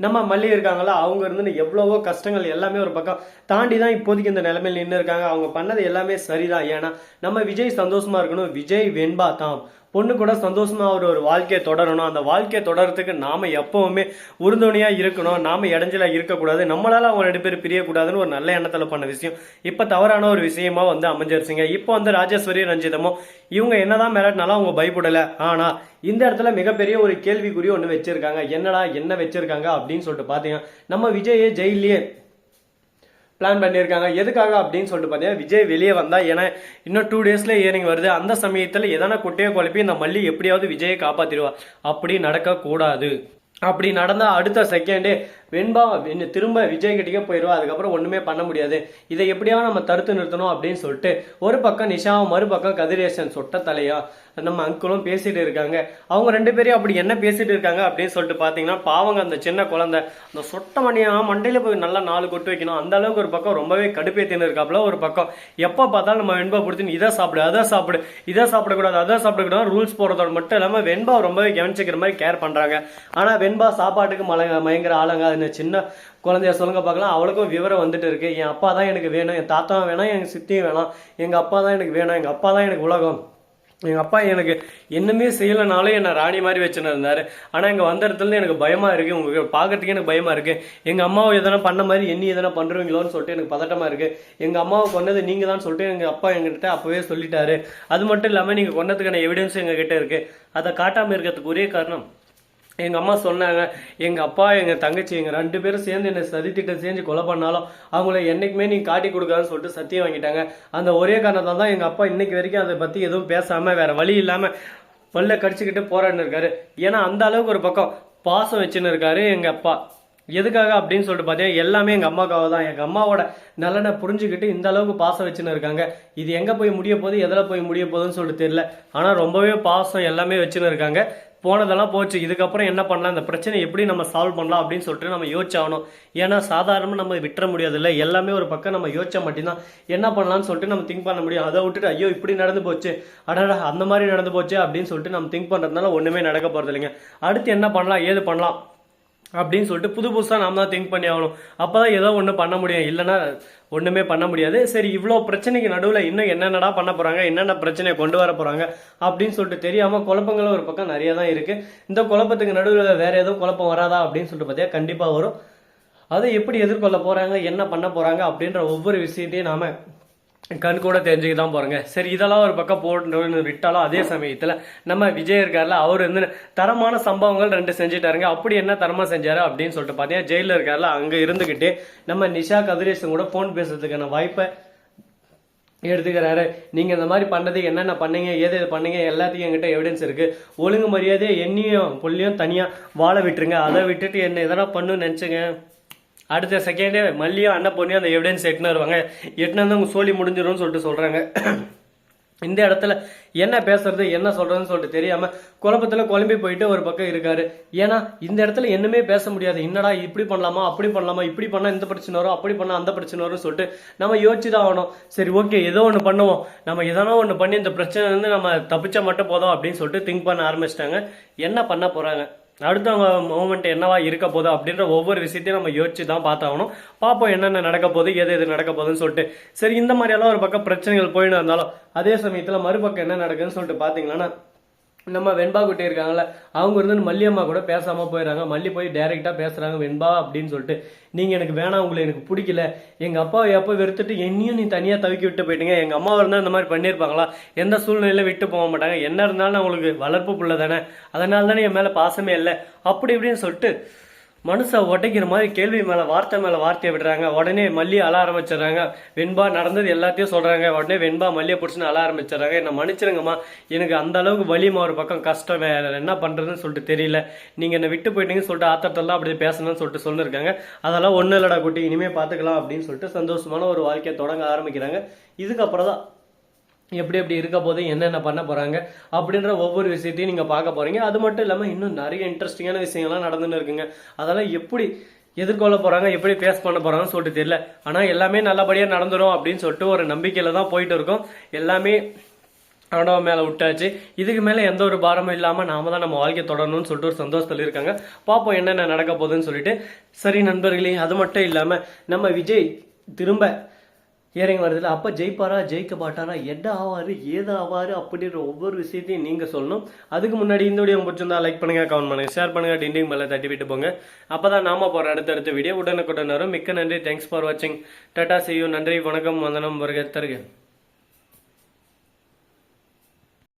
நம்ம மல்லி இருக்காங்களா அவங்க இருந்து எவ்வளவோ கஷ்டங்கள் எல்லாமே ஒரு பக்கம் தாண்டி தான் இப்போதைக்கு இந்த நிலைமையில் நின்று இருக்காங்க. அவங்க பண்ணது எல்லாமே சரிதான். ஏன்னா நம்ம விஜய் சந்தோஷமா இருக்கணும். விஜய் வெண்பா தாம். பொண்ணு கூட சந்தோஷமா ஒரு ஒரு வாழ்க்கையை தொடரணும். அந்த வாழ்க்கையை தொடரத்துக்கு நாம எப்பவுமே உறுதுணையா இருக்கணும். நாம இடைஞ்சலாக இருக்கக்கூடாது. நம்மளால அவங்க ரெண்டு பேரும் பிரியக்கூடாதுன்னு ஒரு நல்ல எண்ணத்துல பண்ண விஷயம். இப்ப தவறான ஒரு விஷயமா வந்து அமைஞ்சிருச்சுங்க இப்போ வந்து ராஜேஸ்வரி ரஞ்சிதமோ இவங்க என்னதான் மிரட்டினாலும் அவங்க பயப்படல. ஆனா இந்த இடத்துல மிகப்பெரிய ஒரு கேள்விக்குறி ஒன்று வச்சிருக்காங்க. என்னடா என்ன வச்சிருக்காங்க அப்படின்னு சொல்லிட்டு பார்த்தீங்கன்னா நம்ம விஜயே ஜெயிலே பிளான் பண்ணியிருக்காங்க. எதுக்காக அப்படின்னு சொல்லிட்டு பார்த்தீங்கன்னா விஜய் வெளியே வந்தால் ஏன்னா இன்னும் டூ டேஸில் ஏனிங் வருது. அந்த சமயத்தில் எதனா குட்டையை குழப்பி இந்த மல்லி எப்படியாவது விஜயை காப்பாத்திடுவா. அப்படி நடக்கக்கூடாது. அப்படி நடந்தால் அடுத்த செகண்டே வெண்பா திரும்ப விஜய் கிட்டக்கே போயிடுவா அதுக்கப்புறம் ஒன்றுமே பண்ண முடியாது. இதை எப்படியாவது நம்ம தடுத்து நிறுத்தணும் அப்படின்னு சொல்லிட்டு ஒரு பக்கம் நிஷாவும் மறுபக்கம் கதிரேசன் சொட்ட தலையா நம்ம அங்கிளும் பேசிட்டு இருக்காங்க. அவங்க ரெண்டு பேரும் அப்படி என்ன பேசிட்டு இருக்காங்க அப்படின்னு சொல்லிட்டு பாத்தீங்கன்னா பாவங்க அந்த சின்ன குழந்தை அந்த சொட்ட மணியா மண்டையில போய் நல்லா நாலு கொட்டு வைக்கணும். அந்த அளவுக்கு ஒரு பக்கம் ரொம்பவே கடுப்பேத்தின்னு இருக்காப்புல ஒரு பக்கம். எப்ப பார்த்தாலும் நம்ம வெண்பா பிடிச்சின்னு இதை சாப்பிடு அதை சாப்பிடு இதை சாப்பிடக்கூடாது அதை சாப்பிடக்கூடாது ரூல்ஸ் போடுறதோட மட்டும் இல்லாம வெண்பா ரொம்பவே கவனிச்சுக்கிற மாதிரி கேர் பண்றாங்க. ஆனா வெண்பா சாப்பாட்டுக்கு மலை மயங்கர ஆளுங்க அது சின்ன குழந்தைய சொல்லுங்க பார்க்கலாம். அவளுக்கும் விவரம் வந்துட்டு இருக்கு. என் அப்பா தான் எனக்கு வேணும். என் தாத்தாவும் வேணாம். எங்கள் சித்தியும் வேணாம். எங்கள் அப்பா தான் எனக்கு வேணும். எங்கள் அப்பா தான் எனக்கு உலகம். எங்கள் அப்பா எனக்கு என்னமே செய்யலைனாலும் என்னை ராணி மாதிரி வச்சுன்னு இருந்தார். ஆனால் இங்கே வந்த இடத்துல எனக்கு பயமாக இருக்குது உங்களுக்கு பாக்கிறதுக்கே எனக்கு பயமாக இருக்குது எங்கள் அம்மாவை எதனா பண்ண மாதிரி என்ன எதனா பண்ணுறீங்களோன்னு சொல்லிட்டு எனக்கு பதட்டமாக இருக்குது எங்கள் அம்மாவை கொண்டது நீங்கள் தான் சொல்லிட்டு எங்கள் அப்பா எங்ககிட்ட அப்போவே சொல்லிட்டாரு. அது மட்டும் இல்லாமல் நீங்கள் கொண்டதுக்கான எவிடன்ஸ் எங்ககிட்ட இருக்குது அதை காட்டாமல் இருக்கிறதுக்கு ஒரே காரணம் எங்கள் அம்மா சொன்னாங்க எங்கள் அப்பா எங்கள் தங்கச்சி எங்கள் ரெண்டு பேரும் சேர்ந்து என்னை சதித்திட்டம் செஞ்சு கொலை பண்ணாலும் அவங்கள என்றைக்குமே நீ காட்டி கொடுக்காதுன்னு சொல்லிட்டு சத்தியம் வாங்கிட்டாங்க. அந்த ஒரே காரணத்தால் தான் எங்கள் அப்பா இன்னைக்கு வரைக்கும் அதை பற்றி எதுவும் பேசாமல் வேறு வழி இல்லாமல் பல்ல கடிச்சுக்கிட்டு போராடின்னு இருக்காரு. ஏன்னா அந்த அளவுக்கு ஒரு பக்கம் பாசம் வச்சுன்னு இருக்காரு எங்கள் அப்பா. எதுக்காக அப்படின்னு சொல்லிட்டு பார்த்தீங்கன்னா எல்லாமே எங்கள் அம்மாக்காக தான். எங்கள் அம்மாவோட நலனை புரிஞ்சுக்கிட்டு இந்த அளவுக்கு பாசம் வச்சுன்னு இருக்காங்க. இது எங்கே போய் முடிய போகுது எதில் போய் முடிய போகுதுன்னு சொல்லிட்டு தெரியல. ஆனால் ரொம்பவே பாசம் எல்லாமே வச்சுன்னு இருக்காங்க. போனதெல்லாம் போச்சு. இதுக்கப்புறம் என்ன பண்ணலாம்? இந்த பிரச்சனை எப்படி நம்ம சால்வ் பண்ணலாம் அப்படின்னு சொல்லிட்டு நம்ம யோசிச்சாகணும். ஏன்னா சாதாரணமாக நம்ம விட்டுற முடியாதுல்ல. எல்லாமே ஒரு பக்கம் நம்ம யோசிச்சா மட்டும்தான். என்ன பண்ணலாம்னு சொல்லிட்டு நம்ம திங்க் பண்ண முடியும். அதை விட்டுட்டு ஐயோ இப்படி நடந்து போச்சு. அடடா அந்த மாதிரி நடந்து போச்சு அப்படின்னு சொல்லிட்டு நம்ம திங்க் பண்ணுறதுனால ஒன்றுமே நடக்க போகிறது இல்லைங்க அடுத்து என்ன பண்ணலாம்? ஏது பண்ணலாம்? அப்படின்னு சொல்லிட்டு புது புதுசாக நாம் தான் திங்க் பண்ணி ஆகணும். அப்போ தான் ஏதோ ஒன்று பண்ண முடியும். இல்லைன்னா ஒன்றுமே பண்ண முடியாது. சரி இவ்வளோ பிரச்சனைக்கு நடுவில் இன்னும் என்னென்னடா பண்ண போகிறாங்க என்னென்ன பிரச்சனையை கொண்டு வர போகிறாங்க அப்படின்னு சொல்லிட்டு தெரியாமல் குழப்பங்களும் ஒரு பக்கம் நிறைய தான் இருக்குது இந்த குழப்பத்துக்கு நடுவில் வேறு எதுவும் குழப்பம் வராதா அப்படின்னு சொல்லிட்டு பார்த்தா கண்டிப்பாக வரும். அதை எப்படி எதிர்கொள்ள போகிறாங்க என்ன பண்ண போகிறாங்க அப்படின்ற ஒவ்வொரு விஷயத்தையும் நாம கண் கூட தெரிஞ்சுக்க தான் போகிறேங்க சரி இதெல்லாம் ஒரு பக்கம் போட்டு விட்டாலும் அதே சமயத்தில் நம்ம விஜய் இருக்கார்ல அவர் வந்து தரமான சம்பவங்கள் ரெண்டு செஞ்சுட்டாருங்க. அப்படி என்ன தரமாக செஞ்சார் அப்படின்னு சொல்லிட்டு பார்த்தீங்கன்னா ஜெயிலில் இருக்கார்ல அங்கே இருந்துக்கிட்டு நம்ம நிஷா கதிரேசன் கூட ஃபோன் பேசுறதுக்கான வாய்ப்பை எடுத்துக்கிறாரு. நீங்க இந்த மாதிரி பண்ணதுக்கு என்னென்ன பண்ணீங்க ஏது எது பண்ணீங்க எல்லாத்தையும் என்கிட்ட எவிடன்ஸ் இருக்கு. ஒழுங்கு மரியாதையை என்னையும் புள்ளியும் தனியா வாழ விட்டுருங்க. அதை விட்டுட்டு என்ன எதனா பண்ணுன்னு நினைச்சுங்க. அடுத்த செகண்டே மல்லியும் அண்ணன் பொண்ணியும் அந்த எவிடன்ஸ் எட்டுன்னு வருவாங்க. எட்டுன்னு வந்து அவங்க சோழி முடிஞ்சிடும்னு சொல்லிட்டு சொல்றாங்க. இந்த இடத்துல என்ன பேசுறது என்ன சொல்றதுன்னு சொல்லிட்டு தெரியாம குழப்பத்துல குழம்பி போயிட்டு ஒரு பக்கம் இருக்காரு. ஏன்னா இந்த இடத்துல என்னமே பேச முடியாது. என்னடா இப்படி பண்ணலாமா அப்படி பண்ணலாமா இப்படி பண்ணா இந்த பிரச்சனை வரும் அப்படி பண்ணா அந்த பிரச்சனை வரும்னு சொல்லிட்டு நம்ம யோசிச்சுதான் ஆகணும். சரி ஓகே ஏதோ ஒன்று பண்ணுவோம். நம்ம எதனா ஒன்று பண்ணி இந்த பிரச்சனை வந்து நம்ம தப்பிச்சா மட்டும் போதும் அப்படின்னு சொல்லிட்டு திங்க் பண்ண ஆரம்பிச்சிட்டாங்க. என்ன பண்ண போறாங்க? அடுத்தவங்க மூமெண்ட் என்னவா இருக்க போகுது அப்படின்ற ஒவ்வொரு விஷயத்தையும் நம்ம யோசிச்சு தான் பார்த்தாகணும். பார்ப்போம் என்னென்ன நடக்க போகுது எது எது நடக்க போகுதுன்னு சொல்லிட்டு. சரி இந்த மாதிரி எல்லாம் ஒரு பக்கம் பிரச்சனைகள் போயின்னு இருந்தாலும் அதே சமயத்தில் மறுபக்கம் என்ன நடக்குதுன்னு சொல்லிட்டு பார்த்தீங்கன்னா நம்ம வெண்பா குட்டி இருக்காங்கல்ல அவங்க இருந்து மல்லியம்மா கூட பேசாமல் போயிடுறாங்க. மல்லி போய் டைரெக்டாக பேசுகிறாங்க வெண்பா அப்படின்னு சொல்லிட்டு. நீங்கள் எனக்கு வேணாம் உங்களை எனக்கு பிடிக்கல. எங்கள் அப்பாவை எப்போ வெறுத்துட்டு என்னையும் நீ தனியாக தவிக்கி விட்டு போயிட்டீங்க? எங்கள் அம்மாவை இருந்தால் இந்த மாதிரி பண்ணியிருப்பாங்களா? எந்த சூழ்நிலையில விட்டு போக மாட்டாங்க. என்ன இருந்தாலும் அவங்களுக்கு வளர்ப்பு புள்ள தானே. அதனால தானே என் மேலே பாசமே இல்லை. அப்படி இப்படின்னு சொல்லிட்டு மனுஷை உடைக்கிற மாதிரி கேள்வி மேலே வார்த்தை மேலே வார்த்தையை விடுறாங்க. உடனே மல்லி அழ ஆரம்பிச்சிடுறாங்க. வெண்பா நடந்தது எல்லாத்தையும் சொல்கிறாங்க உடனே வெண்பா மல்லியை பிடிச்சின்னு அழ ஆரம்பிச்சிடுறாங்க. என்ன மன்னிச்சிருங்கம்மா. எனக்கு அந்த அளவுக்கு வலிமா ஒரு பக்கம் கஷ்டம். வேற என்ன பண்ணுறதுன்னு சொல்லிட்டு தெரியல. நீங்கள் என்னை விட்டு போயிட்டீங்கன்னு சொல்லிட்டு ஆத்தட்டெல்லாம் அப்படி பேசணும்னு சொல்லிட்டு சொல்லிருக்காங்க. அதெல்லாம் ஒன்றும் இல்லடா குட்டி. இனிமேல் பார்த்துக்கலாம் அப்படின்னு சொல்லிட்டு சந்தோஷமான ஒரு வாழ்க்கையை தொடங்க ஆரம்பிக்கிறாங்க. இதுக்கப்புறம் தான் எப்படி எப்படி இருக்க போது என்னென்ன பண்ண போகிறாங்க அப்படின்ற ஒவ்வொரு விஷயத்தையும் நீங்கள் பார்க்க போகிறீங்க அது மட்டும் இல்லாமல் இன்னும் நிறைய இன்ட்ரெஸ்டிங்கான விஷயங்கள்லாம் நடந்துன்னு இருக்குங்க. அதெல்லாம் எப்படி எதிர்கொள்ள போகிறாங்க எப்படி ஃபேஸ் பண்ண போகிறாங்கன்னு சொல்லிட்டு தெரியல. ஆனால் எல்லாமே நல்லபடியாக நடந்துடும் அப்படின்னு சொல்லிட்டு ஒரு நம்பிக்கையில் தான் போயிட்டு இருக்கோம். எல்லாமே ஆண்டவன் மேலே விட்டாச்சு. இதுக்கு மேலே எந்த ஒரு பாரமும் இல்லாமல் நாம தான் நம்ம வாழ்க்கை தொடரணும்னு சொல்லிட்டு ஒரு சந்தோஷத்தில் இருக்காங்க. பார்ப்போம் என்னென்ன நடக்க போகுதுன்னு சொல்லிட்டு. சரி நண்பர்களே அது மட்டும் இல்லாமல் நம்ம விஜய் திரும்ப இறங்கி வருதுல அப்போ ஜெயிப்பாரா ஜெயிக்க மாட்டாரா என்ன ஆவார் ஏது ஆவார் அப்படின்ற ஒவ்வொரு விஷயத்தையும் நீங்கள் சொல்லணும். அதுக்கு முன்னாடி இந்த வீடியோ பிடிச்சிருந்தா லைக் பண்ணுங்கள் கமெண்ட் பண்ணுங்க ஷேர் பண்ணுங்க டிண்டிங் மேலே தட்டி விட்டு போங்க. அப்போ தான் நாம போகிற அடுத்தடுத்த வீடியோ உடனுக்குடன் வரும். மிக்க நன்றி. தேங்க்ஸ் ஃபார் வாட்சிங் டாடா செய்யும் நன்றி வணக்கம் வந்தனம் வருக தருக.